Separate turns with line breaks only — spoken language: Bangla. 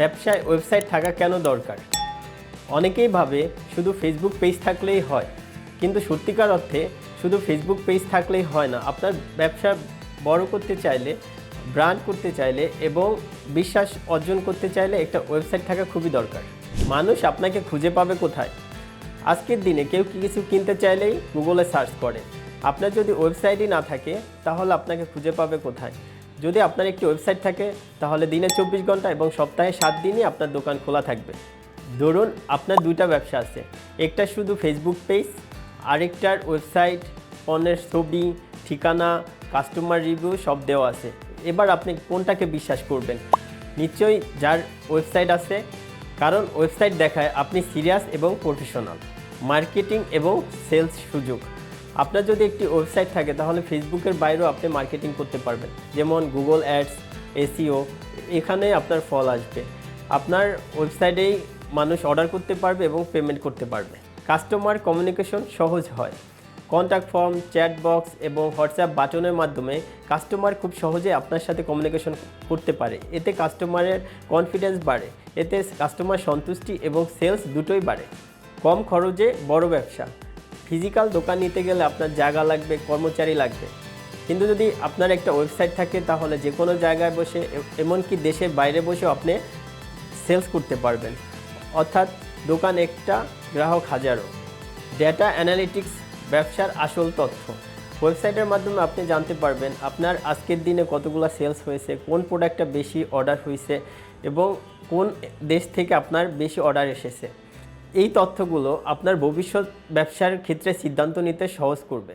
ব্যবসায় ওয়েবসাইট থাকা কেন দরকার? অনেকেই ভাবে শুধু ফেসবুক পেজ থাকলেই হয়, কিন্তু সত্যিকার অর্থে শুধু ফেসবুক পেজ থাকলেই হয় না। আপনার ব্যবসা বড় করতে চাইলে ব্র্যান্ড করতে চাইলে এবং বিশ্বাস অর্জন করতে চাইলে একটা ওয়েবসাইট থাকা খুবই দরকার। মানুষ আপনাকে খুঁজে পাবে কোথায়? আজকের দিনে কেউ কি কিছু কিনতে চাইলেই গুগলে সার্চ করে। আপনার যদি ওয়েবসাইটই না থাকে, তাহলে আপনাকে খুঁজে পাবে কোথায়? যদি আপনার একটি ওয়েবসাইট থাকে, তাহলে দিনে চব্বিশ ঘণ্টা এবং সপ্তাহে সাত দিনই আপনার দোকান খোলা থাকবে। ধরুন আপনার দুইটা ব্যবসা আছে, একটা শুধু ফেসবুক পেজ আরেকটার ওয়েবসাইট, পণ্যের ছবি, ঠিকানা কাস্টমার রিভিউ সব দেওয়া আছে। এবার আপনি কোনটাকে বিশ্বাস করবেন? নিশ্চয়ই যার ওয়েবসাইট আছে, কারণ ওয়েবসাইট দেখায় আপনি সিরিয়াস এবং প্রফেশনাল মার্কেটিং এবং সেলস সুযোগ। আপনার যদি একটি ওয়েবসাইট থাকে, তাহলে ফেসবুকের বাইরেও আপনি মার্কেটিং করতে পারবেন। যেমন গুগল অ্যাডস এসিও এখানে আপনার ফল আসবে। আপনার ওয়েবসাইটেই মানুষ অর্ডার করতে পারবে এবং পেমেন্ট করতে পারবে। কাস্টমার কমিউনিকেশন সহজ হয়। কন্ট্যাক্ট ফর্ম, চ্যাট বক্স এবং হোয়াটসঅ্যাপ বাটনের মাধ্যমে কাস্টমার খুব সহজে আপনার সাথে কমিউনিকেশন করতে পারে। এতে কাস্টমারের কনফিডেন্স বাড়ে। এতে কাস্টমার সন্তুষ্টি এবং সেলস দুটোই বাড়ে। কম খরচে বড় ব্যবসা। ফিজিক্যাল দোকান নিতে গেলে আপনার জায়গা লাগবে, কর্মচারী লাগবে। কিন্তু যদি আপনার একটা ওয়েবসাইট থাকে, তাহলে যে কোনো জায়গায় বসে, এমনকি দেশের বাইরে বসেও আপনি সেলস করতে পারবেন। অর্থাৎ দোকান একটা, গ্রাহক হাজারো। ডেটা অ্যানালিটিক্স ব্যবসার আসল তথ্য। ওয়েবসাইটের মাধ্যমে আপনি জানতে পারবেন আপনার আজকের দিনে কতগুলো সেলস হয়েছে, কোন প্রোডাক্টটা বেশি অর্ডার হয়েছে এবং কোন দেশ থেকে আপনার বেশি অর্ডার এসেছে। এই তথ্যগুলো আপনার ভবিষ্যৎ ব্যবসার ক্ষেত্রে সিদ্ধান্ত নিতে সহজ করবে।